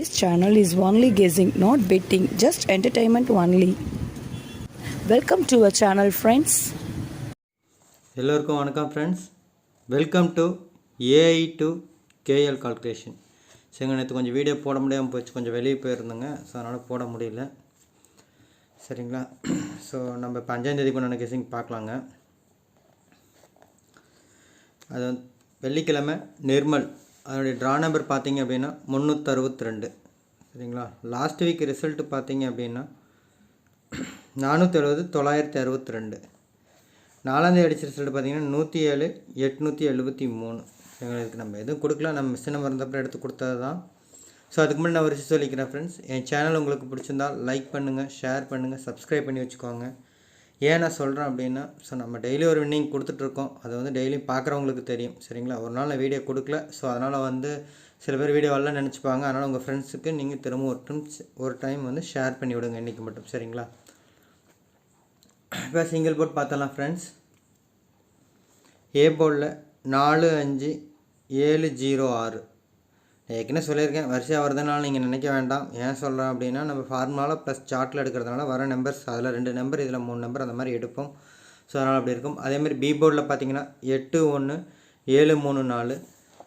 This channel is only guessing, not betting, just entertainment only. Welcome to our channel friends எல்லோருக்கும் வணக்கம் friends welcome to A I to K L calculation சரிங்க நேற்று கொஞ்சம் video போட முடியாமல் போச்சு. கொஞ்சம் வெளியே போயிருந்தேங்க ஸோ அதனால் போட முடியல. சரிங்களா? ஸோ நம்ம இப்போ அஞ்சாந்தேதி கொண்டான கெஸிங் பார்க்கலாங்க. அது வெள்ளிக்கிழமை நிர்மல். அதனுடைய ட்ரா நம்பர் பார்த்தீங்க அப்படின்னா முந்நூற்றறுபத்தி ரெண்டு சரிங்களா? லாஸ்ட் வீக் ரிசல்ட் பார்த்தீங்க அப்படின்னா நானூற்றி எழுபது தொள்ளாயிரத்தி அறுபத்தி ரெண்டு நாலாந்தேதி அடிச்ச ரிசல்ட் பார்த்தீங்கன்னா நூற்றி ஏழு எட்நூற்றி எழுபத்தி மூணு எங்களுக்கு நம்ம எதுவும் கொடுக்கல நம்ம மிஸ் நம்பர் இருந்தப்பறம் எடுத்து கொடுத்தது தான் ஸோ அதுக்கு முன்னாடி நான் ஒரு விஷயம் சொல்லிக்கிறேன் ஃப்ரெண்ட்ஸ் என் சேனல் உங்களுக்கு பிடிச்சிருந்தால் லைக் பண்ணுங்கள் ஷேர் பண்ணுங்கள் சப்ஸ்கிரைப் பண்ணி வச்சுக்கோங்க. ஏன் நான் சொல்கிறேன் அப்படின்னா ஸோ நம்ம டெய்லி ஒரு வின்னிங் கொடுத்துட்ருக்கோம் அது வந்து டெய்லியும் பார்க்குறவங்களுக்கு தெரியும். சரிங்களா? ஒரு நாள் நான் வீடியோ கொடுக்கல. ஸோ அதனால் வந்து சில பேர் வீடியோ வரலாம் நினச்சிப்பாங்க. அதனால் உங்கள் ஃப்ரெண்ட்ஸுக்கு நீங்கள் திரும்ப ஒரு டைம் ஒரு டைம் வந்து ஷேர் பண்ணி விடுங்க இன்றைக்கி மட்டும். சரிங்களா? இப்போ சிங்கிள் போர்ட் பார்த்தலாம் ஃப்ரெண்ட்ஸ் ஏ போர்டில் நாலு அஞ்சு ஏழு ஜீரோ ஆறு. ஏற்கனவே சொல்லியிருக்கேன் வரிசையாக வருதுனால நீங்கள் நினைக்க வேண்டாம். ஏன் சொல்கிறேன் அப்படின்னா நம்ம ஃபார்முலாவில் ப்ளஸ் சார்ட்டில் எடுக்கிறதுனால வர நம்பர்ஸ் அதில் ரெண்டு நம்பர் இதில் மூணு நம்பர் அந்த மாதிரி எடுப்போம். ஸோ அதனால் அப்படி இருக்கும். அதேமாதிரி பி போர்டில் பார்த்தீங்கன்னா எட்டு ஒன்று ஏழு மூணு நாலு.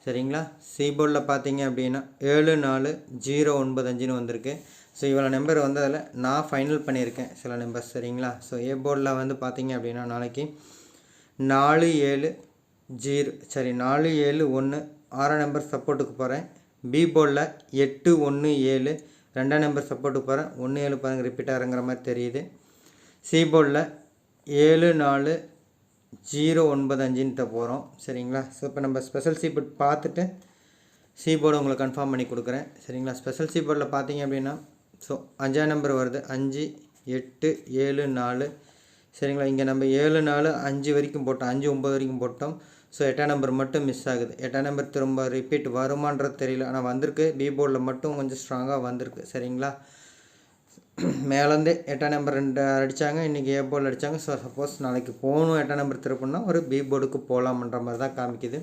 சரிங்களா? சி போர்டில் பார்த்தீங்க அப்படின்னா ஏழு நாலு ஜீரோ ஒன்பது அஞ்சுன்னு வந்திருக்கு. ஸோ இவ்வளோ நம்பர் வந்து அதில் நான் ஃபைனல் பண்ணியிருக்கேன் சில நம்பர்ஸ் சரிங்களா? ஸோ ஏ போர்டில் வந்து பார்த்தீங்க அப்படின்னா நாளைக்கு நாலு ஏழு ஜீரோ சரி நாலு ஏழு ஒன்று ஆறாம் நம்பர் சப்போர்ட்டுக்கு போகிறேன் பி போலில் எட்டு ஒன்று ஏழு ரெண்டாம் நம்பர் சப்போர்ட்டுக்கு போகிறேன். ஒன்று ஏழு பாருங்கள் ரிப்பீட் ஆகிறங்கிற மாதிரி தெரியுது. சி போலில் ஏழு நாலு ஜீரோ ஒன்பது அஞ்சுன்ட்டு போகிறோம். சரிங்களா? ஸோ இப்போ நம்ம ஸ்பெஷல் சி போர்ட் பார்த்துட்டு சி போர்டு உங்களுக்கு கன்ஃபார்ம் பண்ணி கொடுக்குறேன். சரிங்களா? ஸ்பெஷல் சி போர்டில் பார்த்தீங்க அப்படின்னா ஸோ அஞ்சாம் நம்பர் வருது. அஞ்சு எட்டு ஏழு நாலு. சரிங்களா? இங்கே நம்ம ஏழு நாலு அஞ்சு வரைக்கும் போட்டோம். அஞ்சு ஒம்பது வரைக்கும் போட்டோம். ஸோ எட்டாம் நம்பர் மட்டும் மிஸ் ஆகுது. எட்டாம் நம்பர் திரும்ப ரிப்பீட் வருமான்றது தெரியல. ஆனால் வந்திருக்கு. பி போர்டில் மட்டும் கொஞ்சம் ஸ்ட்ராங்காக வந்திருக்கு. சரிங்களா? மேலேருந்தே எட்டாம் நம்பர் ரெண்டு அடித்தாங்க இன்றைக்கி ஏ போர்டில் அடித்தாங்க ஸோ சப்போஸ் நாளைக்கு போகணும் எட்டாம் நம்பர் திருப்பினா ஒரு பி போர்டுக்கு போகலாம்ன்ற மாதிரி தான் காமிக்குது.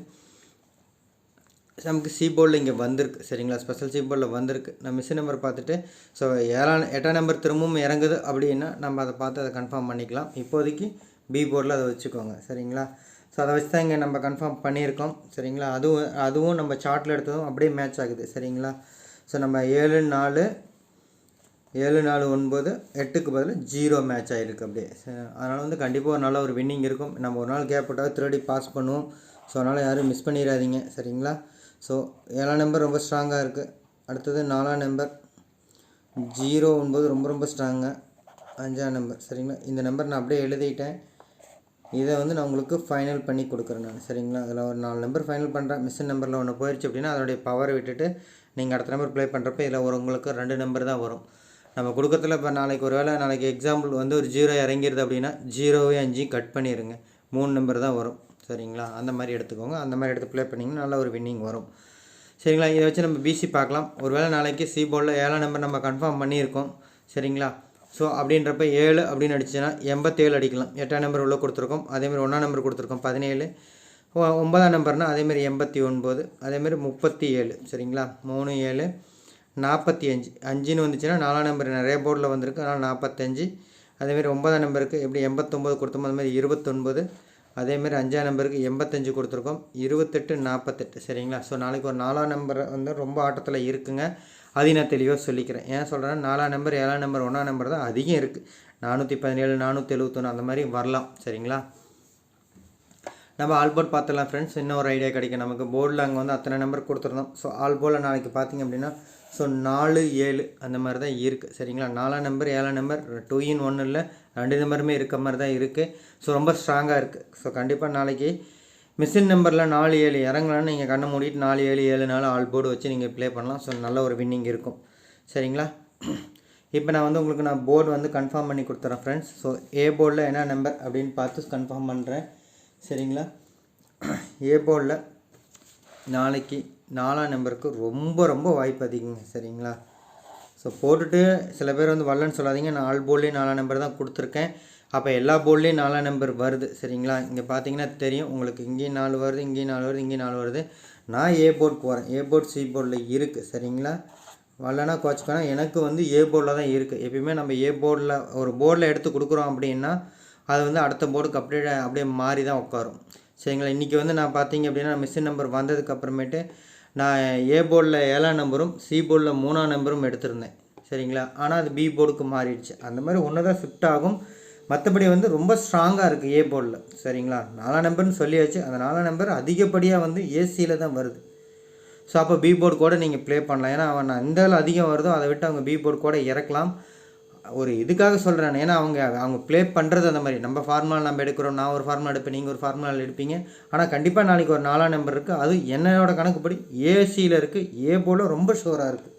நமக்கு சி போர்டில் இங்கே வந்திருக்கு. சரிங்களா? ஸ்பெஷல் சி போர்டில் வந்திருக்கு. நான் மிஸ் நம்பர் பார்த்துட்டு ஸோ ஏழாம் எட்டாம் நம்பர் திரும்பவும் இறங்குது அப்படின்னா நம்ம அதை பார்த்து அதை கன்ஃபார்ம் பண்ணிக்கலாம். இப்போதைக்கு பி போர்டில் அதை வச்சுக்கோங்க. சரிங்களா? அதை வச்சு தான் இங்கே நம்ம கன்ஃபார்ம் பண்ணியிருக்கோம். சரிங்களா? அதுவும் அதுவும் நம்ம சார்ட்டில் எடுத்ததும் அப்படியே மேட்ச் ஆகுது. சரிங்களா? ஸோ நம்ம ஏழு நாலு ஏழு நாலு ஒன்பது எட்டுக்கு பதில் ஜீரோ மேட்ச் ஆகிருக்கு அப்படியே. அதனால் வந்து கண்டிப்பாக ஒரு நல்ல ஒரு வின்னிங் இருக்கும். நம்ம ஒரு நாள் கேப் விட்டால் திருடி பாஸ் பண்ணுவோம். ஸோ அதனால் யாரும் மிஸ் பண்ணிடாதீங்க சரிங்களா? ஸோ ஏழாம் நம்பர் ரொம்ப ஸ்ட்ராங்காக இருக்குது அடுத்தது நாலாம் நம்பர் ஜீரோ ஒன்பது ரொம்ப ரொம்ப ஸ்ட்ராங்காக அஞ்சாம் நம்பர் சரிங்களா? இந்த நம்பர் நான் அப்படியே எழுதிட்டேன். இதை வந்து நான் உங்களுக்கு ஃபைனல் பண்ணி கொடுக்குறேன் நான். சரிங்களா? அதில் ஒரு நாலு நம்பர் ஃபைனல் பண்ணுறேன் மிஷின் நம்பரில் ஒன்று போயிடுச்சு அப்படின்னா அதனுடைய பவரை விட்டுட்டு நீங்கள் அடுத்த நம்பர் ப்ளே பண்ணுறப்ப இதில் ஒரு உங்களுக்கு ரெண்டு நம்பர் தான் வரும். நம்ம கொடுக்கறதுல இப்போ நாளைக்கு ஒரு வேளை நாளைக்கு எக்ஸாம்பிள் வந்து ஒரு ஜீரோ இறங்கிடுது அப்படின்னா ஜீரோவே அஞ்சு கட் பண்ணிடுங்க மூணு நம்பர் தான் வரும். சரிங்களா? அந்த மாதிரி எடுத்துக்கோங்க. அந்த மாதிரி எடுத்து ப்ளே பண்ணிங்கன்னா நல்ல ஒரு வின்னிங் வரும். சரிங்களா? இதை வச்சு நம்ம பிசி பார்க்கலாம். ஒரு வேளை நாளைக்கு சி போர்டில் ஏழாம் நம்பர் நம்ம கன்ஃபார்ம் பண்ணியிருக்கோம். சரிங்களா? ஸோ அப்படின்றப்ப ஏழு அப்படின்னு அடிச்சுன்னா எண்பத்தேழு அடிக்கலாம். எட்டாம் நம்பர் உள்ளே கொடுத்துருக்கோம். அதேமாதிரி ஒன்றாம் நம்பர் கொடுத்துருக்கோம். பதினேழு. ஒன்பதாம் நம்பர்னால் அதேமாரி எண்பத்தி ஒன்பது அதேமாரி முப்பத்தி ஏழு சரிங்களா? மூணு ஏழு நாற்பத்தி அஞ்சு அஞ்சுன்னு வந்துச்சுன்னா நாலாம் நம்பர் நிறைய போர்டில் வந்திருக்கு. அதனால் நாற்பத்தஞ்சு அதேமாரி ஒன்பதாம் நம்பருக்கு எப்படி எண்பத்தொம்போது கொடுத்தோமோ அதுமாதிரி இருபத்தொன்பது. அதேமாரி அஞ்சாம் நம்பருக்கு எண்பத்தஞ்சு கொடுத்துருக்கோம். இருபத்தெட்டு நாற்பத்தெட்டு சரிங்களா? ஸோ நாளைக்கு ஒரு நாலாம் நம்பர் வந்து ரொம்ப ஆட்டத்தில் இருக்குங்க. அதை நான் தெளிவாக சொல்லிக்கிறேன். ஏன் சொல்கிறேன்னா நாலாம் நம்பர் ஏழாம் நம்பர் ஒன்றாம் நம்பர் தான் அதிகம் இருக்குது நானூற்றி பதினேழு நானூற்றி எழுபத்தொன்று அந்த மாதிரி வரலாம். சரிங்களா? நம்ம ஆல் போர்ட் பார்த்துடலாம் ஃப்ரெண்ட்ஸ் இன்னும் ஒரு ஐடியா கிடைக்கும். நமக்கு போர்டில் அங்கே வந்து அத்தனை நம்பர் கொடுத்துருந்தோம். ஸோ ஆல் போர்டில் நாளைக்கு பார்த்தீங்க அப்படின்னா ஸோ நாலு ஏழு அந்த மாதிரி தான் இருக்குது சரிங்களா? நாலாம் நம்பர் ஏழாம் நம்பர் டூ இன் ஒன்று இல்லை ரெண்டு நம்பருமே இருக்க மாதிரி தான் இருக்குது ஸோ ரொம்ப ஸ்ட்ராங்காக இருக்குது ஸோ கண்டிப்பாக நாளைக்கு மிஷின் நம்பரில் நாலு ஏழு இறங்கலாம் நீங்கள் கண்ணை மூடிட்டு நாலு ஏழு ஏழு நாலு ஆல் போர்டு வச்சு நீங்கள் ப்ளே பண்ணலாம். ஸோ நல்ல ஒரு வின்னிங் இருக்கும். சரிங்களா? இப்போ நான் வந்து உங்களுக்கு நான் போர்டு வந்து கன்ஃபார்ம் பண்ணி கொடுத்துறேன் ஃப்ரெண்ட்ஸ் ஸோ ஏ போர்டில் என்ன நம்பர் அப்படின்னு பார்த்து கன்ஃபார்ம் பண்ணுறேன் சரிங்களா? ஏ போர்டில் நாளைக்கு நாலாம் நம்பருக்கு ரொம்ப ரொம்ப வாய்ப்பு அதிகங்க. சரிங்களா? ஸோ போட்டுட்டு சில பேர் வந்து வரலன்னு சொல்லாதீங்க. நான் ஆல் போர்ட்லேயும் நாலாம் நம்பர் தான் கொடுத்துருக்கேன். அப்போ எல்லா போர்ட்லேயும் நாலாம் நம்பர் வருது சரிங்களா? இங்கே பார்த்தீங்கன்னா தெரியும் உங்களுக்கு இங்கேயும் நாலு வருது இங்கேயும் நாலு வருது இங்கேயும் நாலு வருது. நான் ஏ போர்ட் போகிறேன் ஏ போர்ட் சி போர்டில் இருக்குது சரிங்களா? வரலன்னா கோச்சுக்கோனா எனக்கு வந்து ஏ போர்டில் தான் இருக்குது எப்பயுமே நம்ம ஏ போர்டில் ஒரு போர்டில் எடுத்து கொடுக்குறோம் அப்படின்னா அது வந்து அடுத்த போர்டுக்கு அப்படியே அப்படியே மாறி தான் உட்காரும். சரிங்களா? இன்றைக்கி வந்து நான் பார்த்தீங்க அப்படின்னா மிஷின் நம்பர் வந்ததுக்கு அப்புறமேட்டு நான் ஏ போர்டில் ஏழாம் நம்பரும் சி போர்டில் மூணாம் நம்பரும் எடுத்திருந்தேன். சரிங்களா? ஆனால் அது பி போர்டுக்கு மாறிடுச்சு. அந்த மாதிரி ஒன்று தான் ஷிஃப்ட் ஆகும். மற்றபடி வந்து ரொம்ப ஸ்ட்ராங்காக இருக்குது ஏ போர்டில் சரிங்களா? நாலாம் நம்பர்னு சொல்லியாச்சு. அந்த நாலாம் நம்பர் அதிகப்படியாக வந்து ஏசியில் தான் வருது. ஸோ அப்போ பி போர்டு கூட நீங்கள் ப்ளே பண்ணலாம். ஏன்னா அவன் எந்த இதில் அதிகம் வருதோ அதை விட்டு அவங்க பி போர்டு கூட இறக்கலாம். ஒரு இதுக்காக சொல்கிறேன் ஏன்னா அவங்க அவங்க ப்ளே பண்ணுறது அந்த மாதிரி. நம்ம ஃபார்முலா நம்ம எடுக்கிறோம். நான் ஒரு ஃபார்முலா எடுப்பேன். நீங்கள் ஒரு ஃபார்முலாவில் எடுப்பீங்க. ஆனால் கண்டிப்பாக நாளைக்கு ஒரு நாலாம் நம்பர் இருக்குது அது என்னோட கணக்குப்படி ஏசியில் இருக்குது ஏ போர்டில் ரொம்ப ஷோராக இருக்குது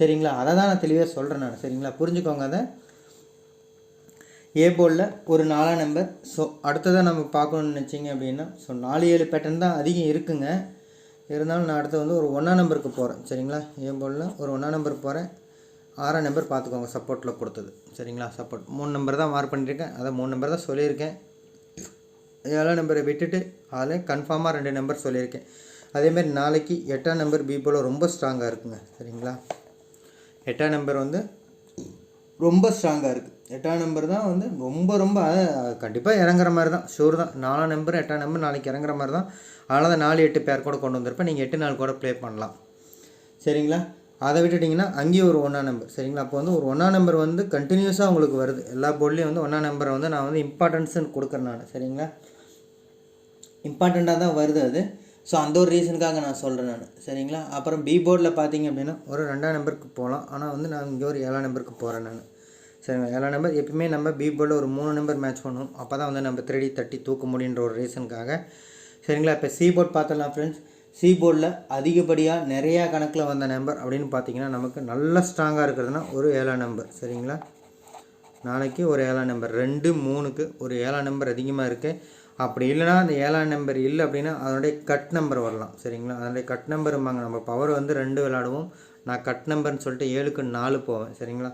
சரிங்களா? அதை தான் நான் தெளிவாக சொல்கிறேன் நான். சரிங்களா? புரிஞ்சுக்கோங்க அதை. ஏ போர்டில் ஒரு நாலாம் நம்பர் ஸோ அடுத்ததாக நம்ம பார்க்கணும்னு நினச்சிங்க அப்படின்னா ஸோ நாலு ஏழு பேட்டர்ன் தான் அதிகம் இருக்குங்க. இருந்தாலும் நான் அடுத்து வந்து ஒரு ஒன்றா நம்பருக்கு போகிறேன் சரிங்களா? ஏ போர்டில் ஒரு ஒன்றா நம்பர் போகிறேன் ஆறாம் நம்பர் பார்த்துக்கோங்க சப்போர்ட்டில் கொடுத்தது. சரிங்களா? சப்போர்ட் மூணு நம்பர் தான் மார்க் பண்ணியிருக்கேன். அதை மூணு நம்பர் தான் சொல்லியிருக்கேன். ஏழாம் நம்பரை விட்டுட்டு அதில் கன்ஃபார்மாக ரெண்டு நம்பர் சொல்லியிருக்கேன். அதேமாதிரி நாளைக்கு எட்டாம் நம்பர் பி போல் ரொம்ப ஸ்ட்ராங்காக இருக்குங்க. சரிங்களா? எட்டாம் நம்பர் வந்து ரொம்ப ஸ்ட்ராங்காக இருக்குது எட்டாம் நம்பர் தான் வந்து ரொம்ப ரொம்ப கண்டிப்பாக இறங்குற மாதிரி தான். ஷூர் தான். நாலாம் நம்பர் எட்டாம் நம்பர் நாளைக்கு இறங்குற மாதிரி தான். அதனால் தான் நாலு எட்டு பேர் கூட கொண்டு வந்திருப்பேன். நீங்கள் எட்டு நாள் கூட ப்ளே பண்ணலாம். சரிங்களா? அதை விட்டுட்டிங்கன்னா அங்கேயும் ஒரு ஒன்றா நம்பர். சரிங்களா? அப்போ வந்து ஒரு ஒன்றா நம்பர் வந்து கண்டினியூஸாக உங்களுக்கு வருது. எல்லா போர்ட்லேயும் வந்து ஒன்றா நம்பரை வந்து நான் வந்து இம்பார்ட்டன்ஸ்னு கொடுக்குறேன் நான். சரிங்களா? இம்பார்ட்டண்ட்டாக தான் வருது அது. ஸோ அந்த ஒரு ரீசனுக்காக நான் சொல்கிறேன் நான். சரிங்களா? அப்புறம் பி போர்டில் பார்த்தீங்க அப்படின்னா ஒரு ரெண்டாம் நம்பருக்கு போகலாம். ஆனால் வந்து நான் இங்கே ஒரு ஏழாம் நம்பருக்கு போகிறேன் நான். சரிங்களா? ஏழாம் நம்பர் எப்பயுமே நம்ம பி போர்டில் ஒரு மூணு நம்பர் மேட்ச் பண்ணுவோம் அப்போ தான் வந்து நம்ம த்ரீடி தட்டி தூக்க முடியுன்ற ஒரு ரீசனுக்காக சரிங்களா? இப்போ சி போர்ட் பார்த்துடலாம் ஃப்ரெண்ட்ஸ் சி போர்டில் அதிகப்படியாக நிறையா கணக்கில் வந்த நம்பர் அப்படின்னு பார்த்தீங்கன்னா நமக்கு நல்ல ஸ்ட்ராங்காக இருக்கிறதுனா ஒரு ஏழாம் நம்பர் சரிங்களா? நாளைக்கு ஒரு ஏழாம் நம்பர் ரெண்டு மூணுக்கு ஒரு ஏழாம் நம்பர் அதிகமாக இருக்குது அப்படி இல்லைனா அந்த ஏழாம் நம்பர் இல்லை அப்படின்னா அதனுடைய கட் நம்பர் வரலாம். சரிங்களா? அதனுடைய கட் நம்பரும்பாங்க நம்ம பவர் வந்து ரெண்டு விளாடுவோம் நான் கட் நம்பர்னு சொல்லிட்டு ஏழுக்கு நாலு போவேன். சரிங்களா?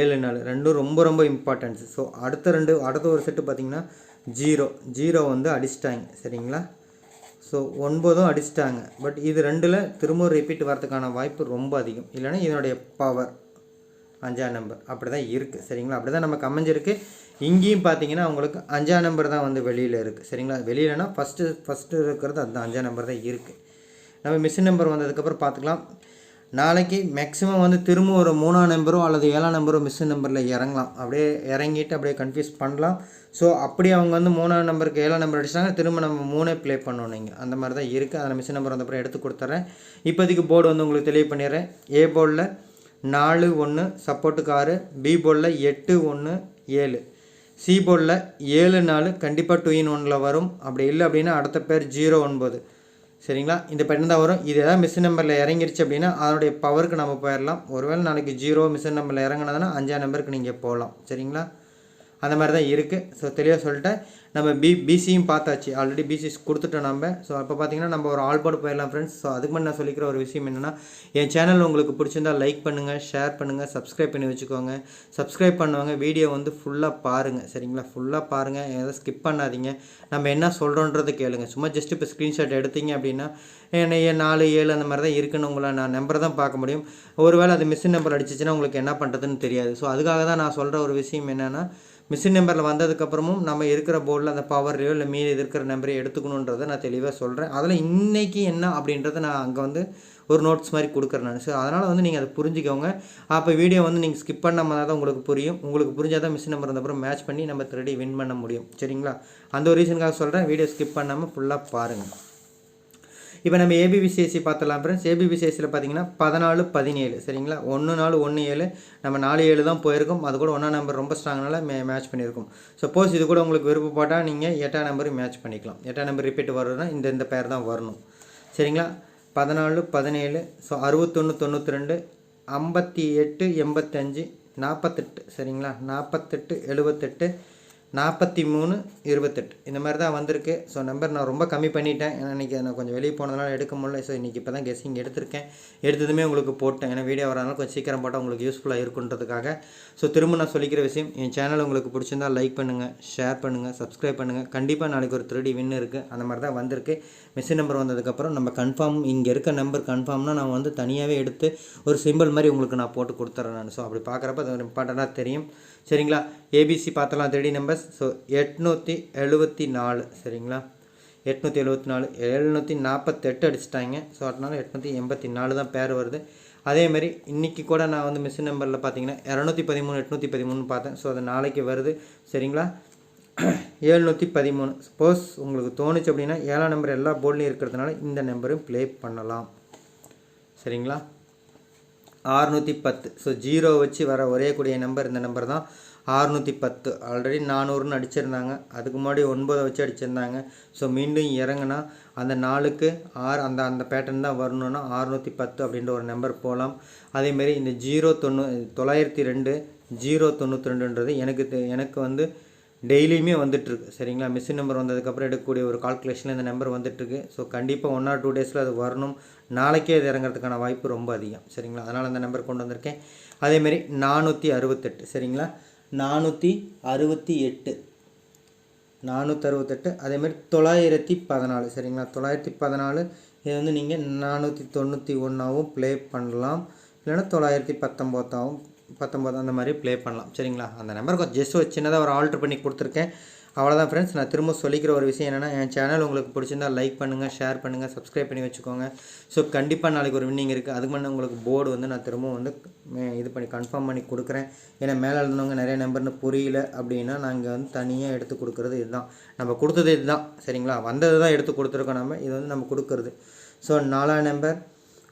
ஏழு நாலு ரெண்டும் ரொம்ப ரொம்ப இம்பார்ட்டன்ஸ் ஸோ அடுத்த ரெண்டு அடுத்த ஒரு செட்டு பார்த்தீங்கன்னா ஜீரோ ஜீரோ வந்து அடிச்சிட்டாங்க. சரிங்களா? ஸோ ஒன்பதும் அடிச்சிட்டாங்க. பட் இது ரெண்டில் திரும்ப ரிப்பீட் வரதுக்கான வாய்ப்பு ரொம்ப அதிகம். இல்லைன்னா இதனுடைய பவர் அஞ்சாம் நம்பர் அப்படி தான் இருக்குது சரிங்களா? அப்படி தான் நமக்கு அமைஞ்சிருக்கு இங்கேயும் பார்த்தீங்கன்னா உங்களுக்கு அஞ்சாம் நம்பர் தான் வந்து வெளியில் இருக்குது சரிங்களா? வெளியிலனா ஃபஸ்ட்டு ஃபஸ்ட்டு இருக்கிறது அந்த அஞ்சாம் நம்பர் தான் இருக்குது நம்ம மிஷின் நம்பர் வந்ததுக்கப்புறம் பார்த்துக்கலாம். நாளைக்கு மேக்ஸிமம் வந்து திரும்ப ஒரு மூணாம் நம்பரோ அல்லது ஏழாம் நம்பரோ மிஷின் நம்பரில் இறங்கலாம். அப்படியே இறங்கிட்டு அப்படியே கன்ஃபியூஸ் பண்ணலாம். ஸோ அப்படி அவங்க வந்து மூணாம் நம்பருக்கு ஏழாம் நம்பர் அடிச்சாங்க திரும்ப நம்ம மூணே ப்ளே பண்ணணும் நீங்கள் அந்த மாதிரி தான் இருக்குது அதில் மிஸ் நம்பர் வந்தப்பறம் எடுத்து கொடுத்துட்றேன் இப்போதைக்கு போர்டு வந்து உங்களுக்கு தெளிவு பண்ணிடுறேன் ஏ போர்டில் நாலு ஒன்று சப்போர்ட்டுக்கு ஆறு. பி போர்டில் எட்டு ஒன்று ஏழு. சி போர்டில் ஏழு நாலு. கண்டிப்பாக டூ இன் ஒனில் வரும். அப்படி இல்லை அப்படின்னா அடுத்த பேர் ஜீரோ ஒன்பது. சரிங்களா? இந்த பேட்டர்ன் தான் வரும். இது எதாவது மிஷின் நம்பரில் இறங்கிருச்சு அப்படின்னா அதனுடைய பவருக்கு நம்ம போயிடலாம். ஒருவேளை நாளைக்கு ஜீரோ மிஷின் நம்பரில் இறங்கினதுன்னா அஞ்சாம் நம்பருக்கு நீங்கள் போகலாம். சரிங்களா? அந்த மாதிரி தான் இருக்குது ஸோ தெளிவாக சொல்லிட்டேன். நம்ம பி பிசியும் பார்த்தாச்சு. ஆல்ரெடி பிசி கொடுத்துட்டோம் நம்ம. ஸோ அப்போ பார்த்தீங்கன்னா நம்ம ஒரு ஆல் போயிடலாம் ஃப்ரெண்ட்ஸ் ஸோ அதுக்கு முன்னாடி நான் சொல்லிக்கிற ஒரு விஷயம் என்னென்னா என் சேனல் உங்களுக்கு பிடிச்சிருந்தா லைக் பண்ணுங்கள் ஷேர் பண்ணுங்கள் சப்ஸ்கிரைப் பண்ணி வச்சுக்கோங்க. சப்ஸ்கிரைப் பண்ணுவாங்க வீடியோ வந்து ஃபுல்லாக பாருங்கள் சரிங்களா? ஃபுல்லாக பாருங்கள் எதாவது ஸ்கிப் பண்ணாதீங்க. நம்ம என்ன சொல்கிறோன்றதை கேளுங்க. சும்மா ஜஸ்ட் இப்போ ஸ்க்ரீன்ஷாட் எடுத்தீங்க அப்படின்னா என்ன நாலு ஏழு அந்த மாதிரி தான் இருக்குன்னு உங்களை நான் நம்பர் தான் பார்க்க முடியும். ஒருவேளை அது மிஷின் நம்பர் அடிச்சிச்சுன்னா உங்களுக்கு என்ன பண்ணுறதுன்னு தெரியாது. ஸோ அதுக்காக தான் நான் சொல்கிற ஒரு விஷயம் என்னென்னா மிஷின் நம்பரில் வந்ததுக்கப்புறமும் நம்ம இருக்கிற போர்டில் அந்த பவர்லையோ இல்லை மீதி இருக்கிற நம்பரையோ எடுத்துக்கணுன்றதை நான் தெளிவாக சொல்கிறேன் அதில் இன்றைக்கி என்ன அப்படின்றத நான் அங்கே வந்து ஒரு நோட்ஸ் மாதிரி கொடுக்குறேன் நான். ஸோ அதனால் வந்து நீங்கள் அதை புரிஞ்சுக்கோங்க. அப்போ வீடியோ வந்து நீங்கள் ஸ்கிப் பண்ணாமல் தான் உங்களுக்கு புரியும். உங்களுக்கு புரிஞ்சால் தான் மிஷின் நம்பர் வந்தப்பறம் மேட்ச் பண்ணி நம்ம திருடி வின் பண்ண முடியும். சரிங்களா? அந்த ஒரு ரீசனுக்காக சொல்கிறேன் வீடியோ ஸ்கிப் பண்ணாமல் ஃபுல்லாக பாருங்கள் இப்போ நம்ம ஏபிபிசிஎஸ்சி பார்த்துலாம் ஃப்ரெண்ட்ஸ் ஏபிபிசிஎஸ்சியில் பார்த்தீங்கன்னா பதினாலு பதினேழு. சரிங்களா? ஒன்று நாலு ஒன்று ஏழு. நம்ம நாலு ஏழு தான் போயிருக்கோம். அது கூட ஒன்றா நம்பர் ரொம்ப ஸ்ட்ராங்னால மே மேட்ச் பண்ணியிருக்கோம். சப்போஸ் இது கூட உங்களுக்கு விருப்பப்பட்டால் நீங்கள் எட்டாம் நம்பரும் மேட்ச் பண்ணிக்கலாம். எட்டாம் நம்பர் ரிப்பீட் வருதுன்னா இந்த இந்த பேர் தான் வரணும். சரிங்களா? பதினாலு பதினேழு. ஸோ அறுபத்தொன்று தொண்ணூற்றி ரெண்டு ஐம்பத்தி எட்டு எண்பத்தஞ்சு நாற்பத்தெட்டு சரிங்களா? நாற்பத்தெட்டு எழுபத்தெட்டு. நாற்பத்தி மூணு இருபத்தெட்டு. இந்த மாதிரி தான் வந்திருக்கு. ஸோ நம்பர் நான் ரொம்ப கம்மி பண்ணிட்டேன். ஏன்னா இன்றைக்கி நான் கொஞ்சம் வெளியே போனதுனால எடுக்க முடியல. ஸோ இன்றைக்கி இப்போ தான் கெஸ்ஸிங் எடுத்திருக்கேன். எடுத்ததுமே உங்களுக்கு போட்டேன். ஏன்னா வீடியோ வரனால கொஞ்சம் சீக்கிரம் போட்டால் உங்களுக்கு யூஸ்ஃபுல்லாக இருக்குன்றதுக்காக. ஸோ திரும்ப நான் சொல்லிக்கிற விஷயம் என் சேனல் உங்களுக்கு பிடிச்சிருந்தா லைக் பண்ணுங்கள் ஷேர் பண்ணுங்கள் சப்ஸ்கிரைப் பண்ணுங்கள் கண்டிப்பாக நாளைக்கு ஒரு த்ரீடி வின் இருக்குது அந்த மாதிரி தான் வந்திருக்கு. மிஷின் நம்பர் வந்ததுக்கப்புறம் நம்ம கன்ஃபார்ம் இங்கே இருக்க நம்பர் கன்ஃபார்ம்னா நான் வந்து தனியாகவே எடுத்து ஒரு சிம்பிள் மாதிரி உங்களுக்கு நான் போட்டு கொடுத்துட்றேன் நான். ஸோ அப்படி பார்க்குறப்ப அது இம்பார்ட்டண்ட்டாக தெரியும். சரிங்களா? ஏபிசி பார்த்தலாம் த்ரீடி நம்பர்ஸ் ஸோ எட்நூற்றி எழுபத்தி நாலு. சரிங்களா? எட்நூற்றி எழுபத்தி நாலு. எழுநூற்றி நாற்பத்தெட்டு அடிச்சிட்டாங்க. ஸோ அதனால எட்நூற்றி எண்பத்தி நாலு தான் பேர் வருது. அதேமாதிரி இன்றைக்கி கூட நான் வந்து மிஷின் நம்பரில் பார்த்தீங்கன்னா இரநூத்தி பதிமூணு எட்நூற்றி பதிமூணு பார்த்தேன். ஸோ அது நாளைக்கு வருது. சரிங்களா? ஏழ்நூற்றி பதிமூணு. சப்போஸ் உங்களுக்கு தோணுச்சு அப்படின்னா ஏழாம் நம்பர் எல்லா போர்ட்லேயும் இருக்கிறதுனால இந்த நம்பரும் ப்ளே பண்ணலாம். சரிங்களா? ஆறுநூற்றி பத்து. ஸோ ஜீரோ வச்சு வர ஒரே கூடிய நம்பர் இந்த நம்பர் தான். ஆறுநூற்றி பத்து. ஆல்ரெடி நானூறுன்னு அடிச்சிருந்தாங்க. அதுக்கு முன்னாடி ஒன்பதை வச்சு அடிச்சிருந்தாங்க. ஸோ மீண்டும் இறங்குனா அந்த நாளுக்கு ஆறு அந்த அந்த பேட்டர்ன் தான் வரணும்னா ஆறுநூற்றி பத்து அப்படின்ற ஒரு நம்பர் போகலாம் அதேமாரி இந்த ஜீரோ தொண்ணூ தொள்ளாயிரத்தி ரெண்டு ஜீரோ தொண்ணூற்றி ரெண்டுன்றது எனக்கு தெ- எனக்கு வந்து டெய்லியுமே வந்துட்டுருக்கு. சரிங்களா? மிஷின் நம்பர் வந்ததுக்கப்புறம் எடுக்கக்கூடிய ஒரு கால்குலேஷனில் இந்த நம்பர் வந்துட்டுருக்கு. ஸோ கண்டிப்பாக ஒன் ஆர் டூ டேஸில் அது வரணும். நாளைக்கே இது இறங்குறதுக்கான வாய்ப்பு ரொம்ப அதிகம். சரிங்களா? அதனால் அந்த நம்பர் கொண்டு வந்திருக்கேன். அதேமாரி நானூற்றி அறுபத்தெட்டு. சரிங்களா? நானூற்றி அறுபத்தி எட்டு. நானூற்றி அறுபத்தெட்டு. அதேமாரி தொள்ளாயிரத்தி பதினாலு. சரிங்களா? தொள்ளாயிரத்தி பதினாலு. இது வந்து நீங்கள் நானூற்றி தொண்ணூற்றி ஒன்றாவும் ப்ளே பண்ணலாம். இல்லைன்னா தொள்ளாயிரத்தி பத்தொம்போதாகவும் பத்தொம்பது அந்த மாதிரி ப்ளே பண்ணலாம். சரிங்களா? அந்த நம்பருக்கு கொஞ்சம் ஜஸ்ட் ஒரு சின்னதாக ஒரு ஆல்ட்ரு பண்ணி கொடுத்துருக்கேன். அவ்வளோதான் ஃப்ரெண்ட்ஸ் நான் திரும்ப சொல்லிக்கிற ஒரு விஷயம் என்னென்னா என் சேனல் உங்களுக்கு பிடிச்சிருந்தா லைக் பண்ணுங்கள் ஷேர் பண்ணுங்கள் சப்ஸ்கிரைப் பண்ணி வச்சுக்கோங்க. ஸோ கண்டிப்பாக நாளைக்கு ஒரு வின்னிங் இருக்குது அதுக்கு முன்னாடி உங்களுக்கு போர்டு வந்து நான் திரும்ப வந்து மே- இது பண்ணி கன்ஃபார்ம் பண்ணி கொடுக்குறேன். ஏன்னா மேலே இருந்தவங்க நிறைய நம்பர்னு புரியல அப்படின்னா நாங்கள் வந்து தனியாக எடுத்து கொடுக்குறது இதுதான். நம்ம கொடுத்தது இதுதான். சரிங்களா? வந்தது தான் எடுத்து கொடுத்துருக்கோம் நம்ம. இது வந்து நம்ம கொடுக்குறது. ஸோ நாலாம் நம்பர்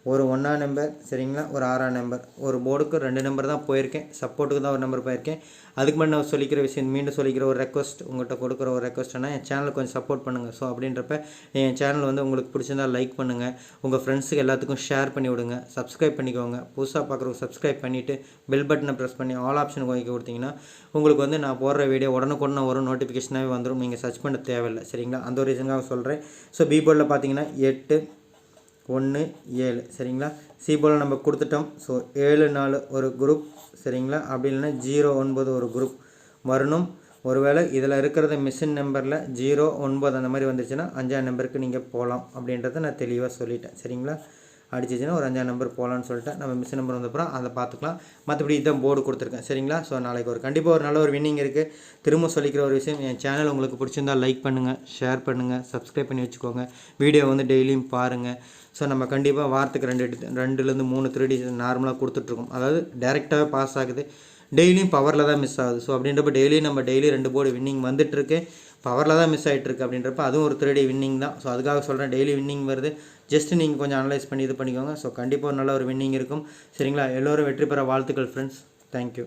ஒரு ஒன்றா நம்பர் சரிங்களா? ஒரு ஆறாம் நம்பர் ஒரு போர்டுக்கு ரெண்டு நம்பர் தான் போயிருக்கேன். சப்போர்ட்டுக்கு தான் ஒரு நம்பர் போயிருக்கேன். அதுக்கு மேலே நான் சொல்லிக்கிற விஷயம் மீண்டும் சொல்லிக்கிற ஒரு ரெக்வஸ்ட் உங்கள்கிட்ட கொடுக்குற ஒரு ரெக்வஸ்ட்னா என் சேனலை கொஞ்சம் சப்போர்ட் பண்ணுங்கள் ஸோ அப்படின்றப்ப என் சேனல் வந்து உங்களுக்கு பிடிச்சிருந்தா லைக் பண்ணுங்கள் உங்கள் ஃப்ரெண்ட்ஸுக்கு எல்லாத்துக்கும் ஷேர் பண்ணி விடுங்க. சப்ஸ்கிரைப் பண்ணிக்கோங்க. புதுசாக பார்க்குறவங்க சப்ஸ்கிரைப் பண்ணிவிட்டு பெல் பட்டனை ப்ரெஸ் பண்ணி ஆல் ஆப்ஷன் வாங்கி கொடுத்தீங்கன்னா உங்களுக்கு வந்து நான் போடுற வீடியோ உடனுக்குடனே வரும் நோட்டிஃபிகேஷனாகவே வந்துடும் நீங்கள் சர்ச் பண்ண தேவையில்லை. சரிங்களா? அந்த ஒரு ரீசனுக்காக சொல்கிறேன் ஸோ பீபோர்டில் பார்த்தீங்கன்னா எட்டு ஒன்று ஏழு. சரிங்களா? சி போல் நம்ம கொடுத்துட்டோம். ஸோ ஏழு நாலு ஒரு குரூப் சரிங்களா? அப்படி இல்லைன்னா ஜீரோ ஒன்பது ஒரு குரூப் வரணும். ஒருவேளை இதில் இருக்கிறத மிஷின் நம்பரில் ஜீரோ ஒன்பது அந்த மாதிரி வந்துச்சுன்னா அஞ்சாம் நம்பருக்கு நீங்கள் போகலாம் அப்படின்றத நான் தெளிவாக சொல்லிட்டேன். சரிங்களா? அடிச்சிச்சுன்னா ஒரு அஞ்சாறு நம்பர் போகலான்னு சொல்லிட்டு நம்ம மிஸ் நம்பர் வந்தப்புறம் அதை பார்த்துக்கலாம். மற்றபடி இதான் போர்டு கொடுத்துருக்கேன். சரிங்களா? ஸோ நாளைக்கு ஒரு கண்டிப்பாக ஒரு நல்ல ஒரு வின்னிங் இருக்குது திரும்ப சொல்லிக்கிற ஒரு விஷயம் என் சேனல் உங்களுக்கு பிடிச்சிருந்தா லைக் பண்ணுங்கள் ஷேர் பண்ணுங்கள் சப்ஸ்கிரைப் பண்ணி வச்சுக்கோங்க. வீடியோ வந்து டெய்லியும் பாருங்கள் ஸோ நம்ம கண்டிப்பாக வாரத்துக்கு ரெண்டு ரெண்டுலேருந்து மூணு த்ரீ நார்மலாக கொடுத்துட்ருக்கோம். அதாவது டேரெக்டாகவே பாஸ் ஆகுது. டெய்லியும் பவரில் தான் மிஸ் ஆகுது. ஸோ அப்படின்றப்ப டெய்லியும் நம்ம டெய்லி ரெண்டு போர்டு வின்னிங் வந்துட்டுருக்கு பவரில் தான் மிஸ் ஆகிட்டுருக்கு அப்படின்றப்ப அதுவும் ஒரு த்ரீ டே வின்னிங் தான். ஸோ அதுக்காக சொல்கிறேன் டெய்லி வின்னிங் வருது. ஜஸ்ட் நீங்கள் கொஞ்சம் அனலைஸ் பண்ணி இது பண்ணிக்கோங்க. ஸோ கண்டிப்பாக ஒரு நல்ல ஒரு வின்னிங் இருக்கும். சரிங்களா? எல்லோரும் வெற்றி பெற வாழ்த்துக்கள் ஃப்ரெண்ட்ஸ் தேங்க்யூ